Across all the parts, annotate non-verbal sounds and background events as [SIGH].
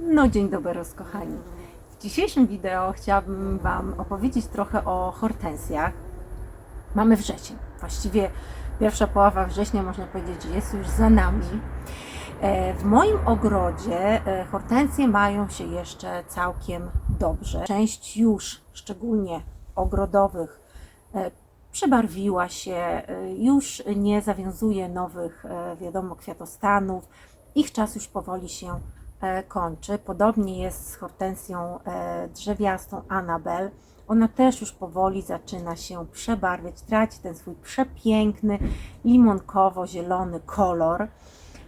No dzień dobry rozkochani. W dzisiejszym wideo chciałabym Wam opowiedzieć trochę o hortensjach. Mamy wrzesień. Właściwie pierwsza połowa września można powiedzieć, jest już za nami. E, W moim ogrodzie e, hortensje mają się jeszcze całkiem dobrze. Część już, szczególnie ogrodowych, e, przebarwiła się, już nie zawiązuje nowych, wiadomo, kwiatostanów. Ich czas już powoli się kończy. Podobnie jest z hortensją e, drzewiastą Anabel. Ona też już powoli zaczyna się przebarwiać, traci ten swój przepiękny limonkowo-zielony kolor.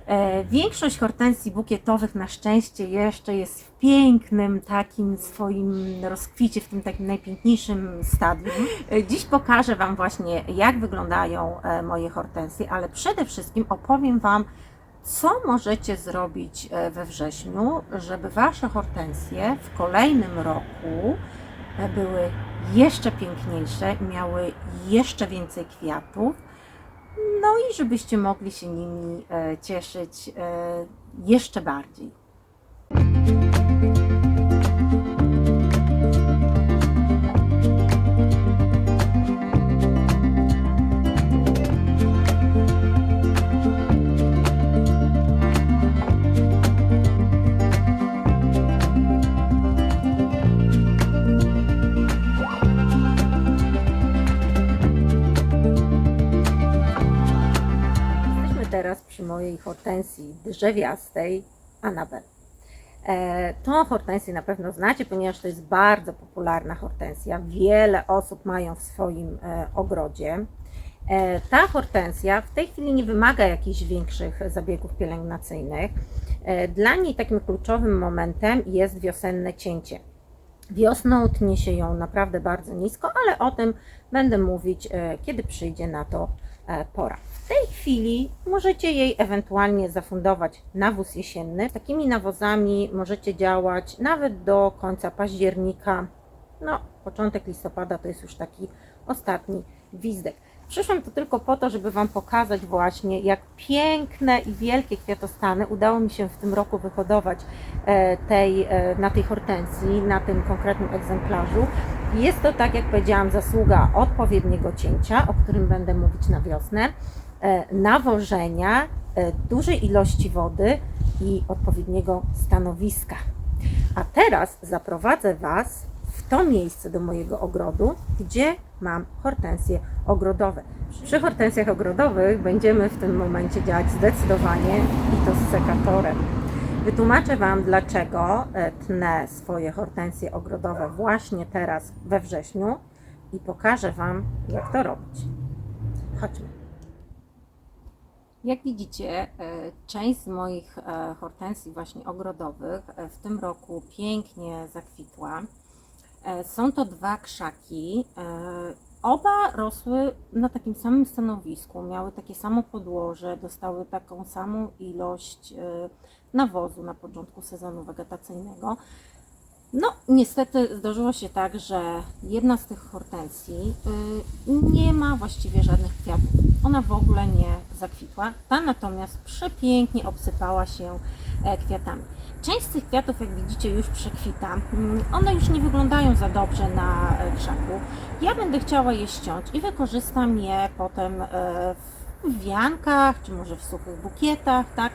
E, Większość hortensji bukietowych na szczęście jeszcze jest w pięknym takim swoim rozkwicie, w tym takim najpiękniejszym stadium. E, Dziś pokażę Wam właśnie jak wyglądają e, moje hortensje, ale przede wszystkim opowiem Wam, co możecie zrobić e, we wrześniu, żeby Wasze hortensje w kolejnym roku e, były jeszcze piękniejsze, miały jeszcze więcej kwiatów, no i żebyście mogli się nimi e, cieszyć jeszcze bardziej. Przy mojej hortensji drzewiastej Anabel. E, tą hortensję na pewno znacie, ponieważ to jest bardzo popularna hortensja. Wiele osób mają w swoim e, ogrodzie. E, ta hortensja w tej chwili nie wymaga jakichś większych zabiegów pielęgnacyjnych. E, dla niej takim kluczowym momentem jest wiosenne cięcie. Wiosną tnie się ją naprawdę bardzo nisko, ale o tym będę mówić, e, kiedy przyjdzie na to pora. W tej chwili możecie jej ewentualnie zafundować nawóz jesienny. Takimi nawozami możecie działać nawet do końca października. No, początek listopada to jest już taki ostatni gwizdek. Przyszłam tu tylko po to, żeby Wam pokazać właśnie, jak piękne i wielkie kwiatostany udało mi się w tym roku wyhodować e, tej, e, na tej hortensji, na tym konkretnym egzemplarzu. Jest to, tak jak powiedziałam, zasługa odpowiedniego cięcia, o którym będę mówić na wiosnę, e, nawożenia, e, dużej ilości wody i odpowiedniego stanowiska. A teraz zaprowadzę Was w to miejsce do mojego ogrodu, gdzie mam hortensje ogrodowe. Przy hortensjach ogrodowych będziemy w tym momencie działać zdecydowanie i to z sekatorem. Wytłumaczę Wam, dlaczego e, tnę swoje hortensje ogrodowe właśnie teraz we wrześniu i pokażę Wam, jak to robić. Chodźmy. Jak widzicie, e, część z moich e, hortensji właśnie ogrodowych w tym roku pięknie zakwitła. Są to dwa krzaki. Oba rosły na takim samym stanowisku, miały takie samo podłoże, dostały taką samą ilość nawozu na początku sezonu wegetacyjnego. No, niestety zdarzyło się tak, że jedna z tych hortensji y, nie ma właściwie żadnych kwiatów. Ona w ogóle nie zakwitła. Ta natomiast przepięknie obsypała się e, kwiatami. Część z tych kwiatów, jak widzicie, już przekwita. Mm, One już nie wyglądają za dobrze na e, krzaku. Ja będę chciała je ściąć i wykorzystam je potem e, w wiankach, czy może w suchych bukietach, tak?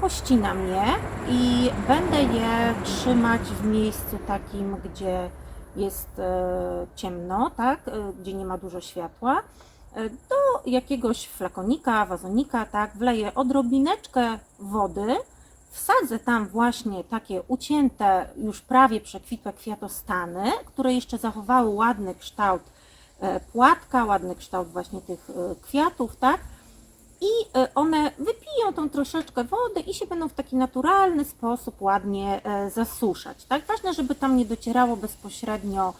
Pościnam je i będę je trzymać w miejscu takim, gdzie jest e, ciemno, tak? E, Gdzie nie ma dużo światła. E, Do jakiegoś flakonika, wazonika, tak? Wleję odrobineczkę wody, wsadzę tam właśnie takie ucięte, już prawie przekwitłe kwiatostany, które jeszcze zachowały ładny kształt płatka, ładny kształt właśnie tych kwiatów, tak? I e, one wypiją tą troszeczkę wody i się będą w taki naturalny sposób ładnie e, zasuszać. Tak? Ważne, żeby tam nie docierało bezpośrednio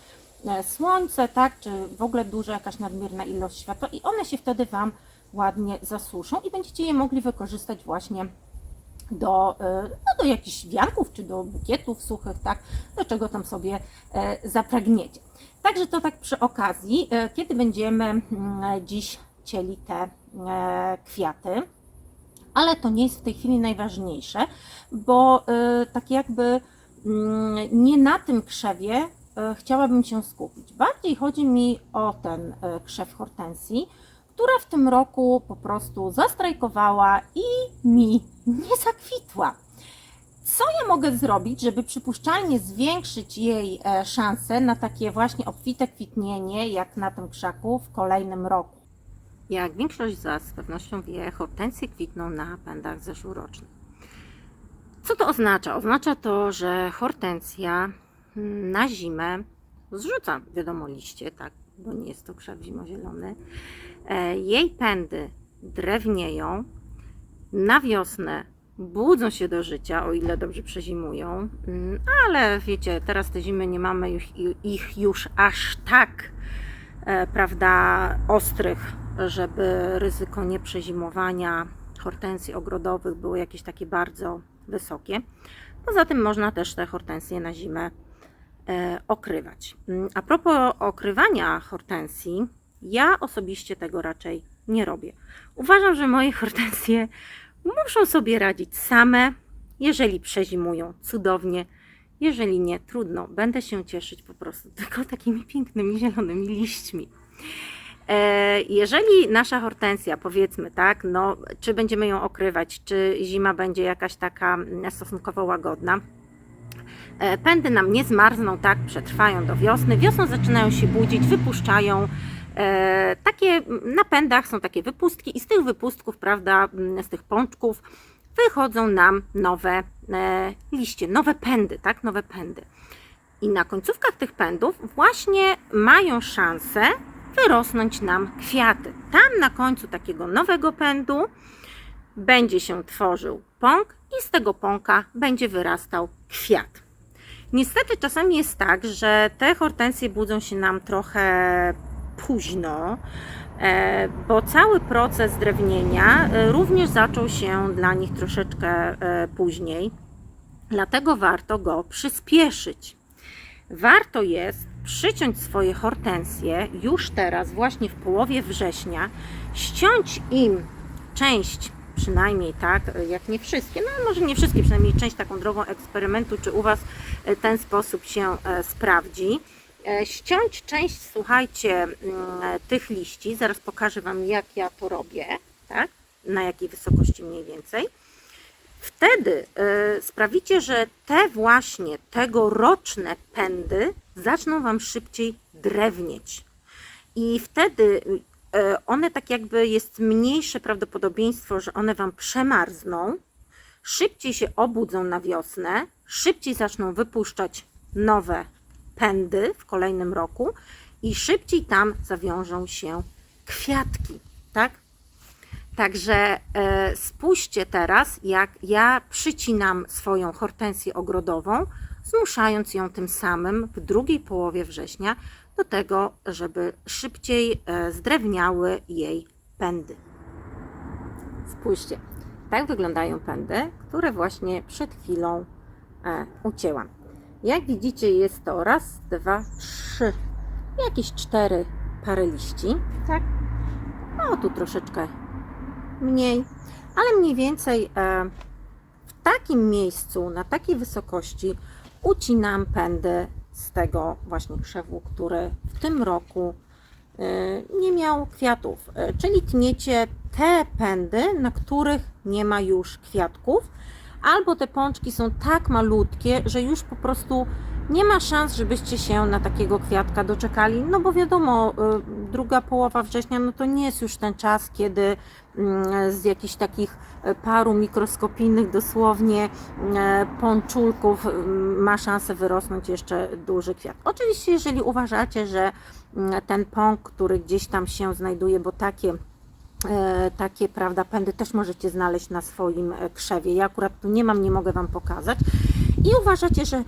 e, słońce, tak? czy w ogóle duża jakaś nadmierna ilość światła i one się wtedy Wam ładnie zasuszą i będziecie je mogli wykorzystać właśnie do, no, do jakichś wianków czy do bukietów suchych, tak? do czego tam sobie zapragniecie. Także to tak przy okazji, kiedy będziemy mm, dziś cieli te e, kwiaty, ale to nie jest w tej chwili najważniejsze, bo e, tak jakby mm, nie na tym krzewie e, chciałabym się skupić. Bardziej chodzi mi o ten krzew hortensji, która w tym roku po prostu zastrajkowała i mi nie zakwitła. Co ja mogę zrobić, żeby przypuszczalnie zwiększyć jej szanse na takie właśnie obfite kwitnienie, jak na tym krzaku w kolejnym roku? Jak większość z Was z pewnością wie, hortensje kwitną na pędach zeszłorocznych. Co to oznacza? Oznacza to, że hortensja na zimę zrzuca, wiadomo, liście, tak, bo nie jest to krzew zimozielony. E, Jej pędy drewnieją, na wiosnę budzą się do życia, o ile dobrze przezimują, Mm, ale wiecie, teraz te zimy nie mamy już, ich już aż tak, e, prawda, ostrych, żeby ryzyko nieprzezimowania hortensji ogrodowych było jakieś takie bardzo wysokie. Poza tym można też te hortensje na zimę e, okrywać. Mm, A propos okrywania hortensji, ja osobiście tego raczej nie robię. Uważam, że moje [LAUGHS] hortensje muszą sobie radzić same. Jeżeli przezimują, cudownie. Jeżeli nie, trudno. Będę się cieszyć po prostu tylko [LAUGHS] takimi pięknymi zielonymi liśćmi. E, Jeżeli nasza hortensja, powiedzmy tak, no, czy będziemy ją okrywać, czy zima będzie jakaś taka mm, stosunkowo łagodna, e, pędy nam nie zmarzną, tak, przetrwają do wiosny. Wiosną zaczynają się budzić, wypuszczają. E, takie mm, na pędach są takie wypustki i z tych wypustków, prawda, mm, z tych pączków wychodzą nam nowe liście, nowe pędy, tak, nowe pędy. I na końcówkach tych pędów właśnie mają szansę wyrosnąć nam kwiaty. Tam na końcu takiego nowego pędu będzie się tworzył pąk i z tego pąka będzie wyrastał kwiat. Niestety czasami jest tak, że te hortensje budzą się nam trochę późno, e, bo cały proces drewnienia e, również zaczął się dla nich troszeczkę e, później. Dlatego warto go przyspieszyć. Warto jest przyciąć swoje hortensje już teraz, właśnie w połowie września, ściąć im część, przynajmniej tak, jak nie wszystkie, no może nie wszystkie, przynajmniej część taką drogą eksperymentu, czy u Was e, ten sposób się e, sprawdzi. E, Ściąć część, słuchajcie, mm, tych liści, zaraz pokażę Wam, jak ja to robię, tak, na jakiej wysokości mniej więcej. Wtedy y, sprawicie, że te właśnie tegoroczne pędy zaczną Wam szybciej drewnieć. I wtedy y, one tak jakby jest mniejsze prawdopodobieństwo, że one Wam przemarzną, szybciej się obudzą na wiosnę, szybciej zaczną wypuszczać nowe pędy w kolejnym roku i szybciej tam zawiążą się kwiatki, tak? Także e, spójrzcie teraz, jak ja przycinam swoją hortensję ogrodową, zmuszając ją tym samym w drugiej połowie września do tego, żeby szybciej e, zdrewniały jej pędy. Spójrzcie, tak wyglądają pędy, które właśnie przed chwilą e, ucięłam. Jak widzicie, jest to raz, dwa, trzy, jakieś cztery pary liści, tak? No tu troszeczkę mniej, ale mniej więcej e, w takim miejscu, na takiej wysokości ucinam pędy z tego właśnie krzewu, który w tym roku e, nie miał kwiatów, E, czyli tniecie te pędy, na których nie ma już kwiatków, albo te pączki są tak malutkie, że już po prostu nie ma szans, żebyście się na takiego kwiatka doczekali, no bo wiadomo, y, druga połowa września, no to nie jest już ten czas, kiedy mm, z jakichś takich y, paru mikroskopijnych dosłownie y, pączulków ma szansę wyrosnąć jeszcze duży kwiat. Oczywiście, jeżeli uważacie, że mm, ten pąk, który gdzieś tam się znajduje, bo takie takie, prawda, pędy też możecie znaleźć na swoim e, krzewie. Ja akurat tu nie mam, nie mogę Wam pokazać. I uważacie, że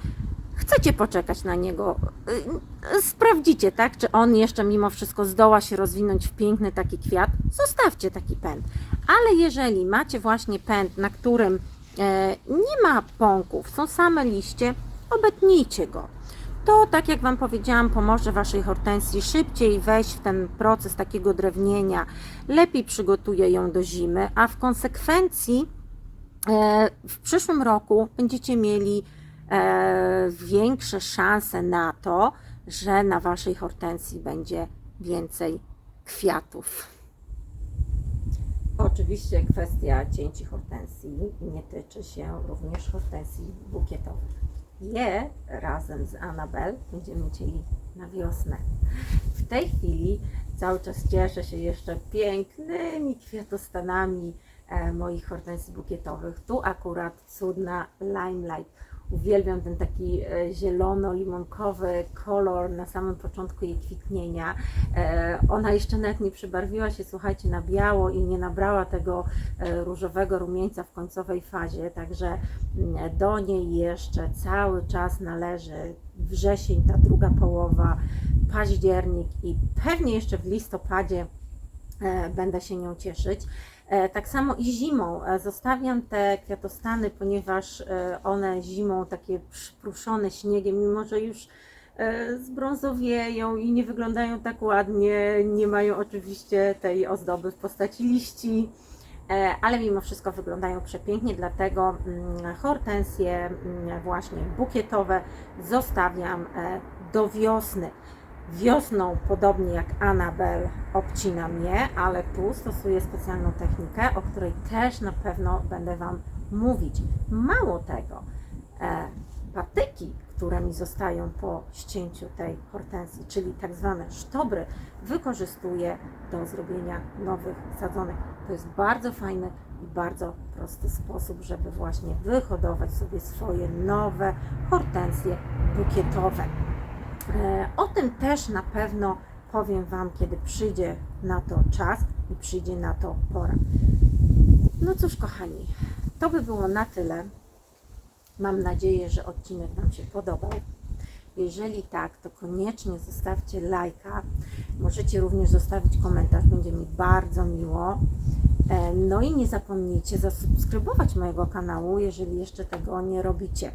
chcecie poczekać na niego, y, sprawdzicie, tak, czy on jeszcze mimo wszystko zdoła się rozwinąć w piękny taki kwiat, zostawcie taki pęd. Ale jeżeli macie właśnie pęd, na którym e, nie ma pąków, są same liście, obetnijcie go. To, tak jak Wam powiedziałam, pomoże Waszej hortensji szybciej wejść w ten proces takiego drewnienia, lepiej przygotuje ją do zimy, a w konsekwencji e, w przyszłym roku będziecie mieli większe szanse na to, że na Waszej hortensji będzie więcej kwiatów. Oczywiście kwestia cięci hortensji nie tyczy się również hortensji bukietowych. Je razem z Anabel będziemy cieli na wiosnę. W tej chwili cały czas cieszę się jeszcze pięknymi kwiatostanami e, moich hortensji bukietowych. Tu akurat cudna Limelight. Uwielbiam ten taki e, zielono-limonkowy kolor na samym początku jej kwitnienia. E, Ona jeszcze nawet nie przybarwiła się, słuchajcie, na biało i nie nabrała tego e, różowego rumieńca w końcowej fazie, także mm, do niej jeszcze cały czas należy wrzesień, ta druga połowa, październik i pewnie jeszcze w listopadzie będę się nią cieszyć. E, Tak samo i zimą. E, Zostawiam te kwiatostany, ponieważ e, one zimą takie przypruszone śniegiem, mimo że już zbrązowieją i nie wyglądają tak ładnie, nie mają oczywiście tej ozdoby w postaci liści, ale mimo wszystko wyglądają przepięknie, dlatego mm, hortensje mm, właśnie bukietowe zostawiam do wiosny. Wiosną, podobnie jak Anabel, obcinam je, ale tu stosuję specjalną technikę, o której też na pewno będę Wam mówić. Mało tego, e, patyki, które mi zostają po ścięciu tej hortensji, czyli tak zwane sztobry, wykorzystuję do zrobienia nowych sadzonek. To jest bardzo fajny i bardzo prosty sposób, żeby właśnie wyhodować sobie swoje nowe hortensje bukietowe. E, O tym też na pewno powiem Wam, kiedy przyjdzie na to czas i przyjdzie na to pora. No cóż, kochani, to by było na tyle. Mam nadzieję, że odcinek Wam się podobał. Jeżeli tak, to koniecznie zostawcie lajka. Możecie również zostawić komentarz, będzie mi bardzo miło. E, No i nie zapomnijcie zasubskrybować mojego kanału, jeżeli jeszcze tego nie robicie.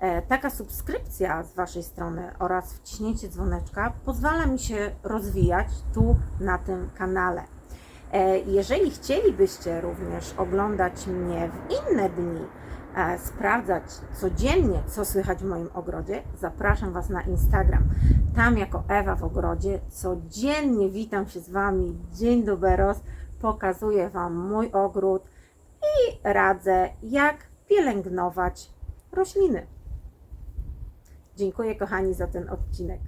E, Taka subskrypcja z Waszej strony oraz wciśnięcie dzwoneczka pozwala mi się rozwijać tu na tym kanale. E, Jeżeli chcielibyście również oglądać mnie w inne dni, e, sprawdzać codziennie, co słychać w moim ogrodzie, zapraszam Was na Instagram. Tam jako Ewa w ogrodzie codziennie witam się z Wami. Dzień doberos, pokazuję Wam mój ogród i radzę, jak pielęgnować rośliny. Dziękuję kochani za ten odcinek.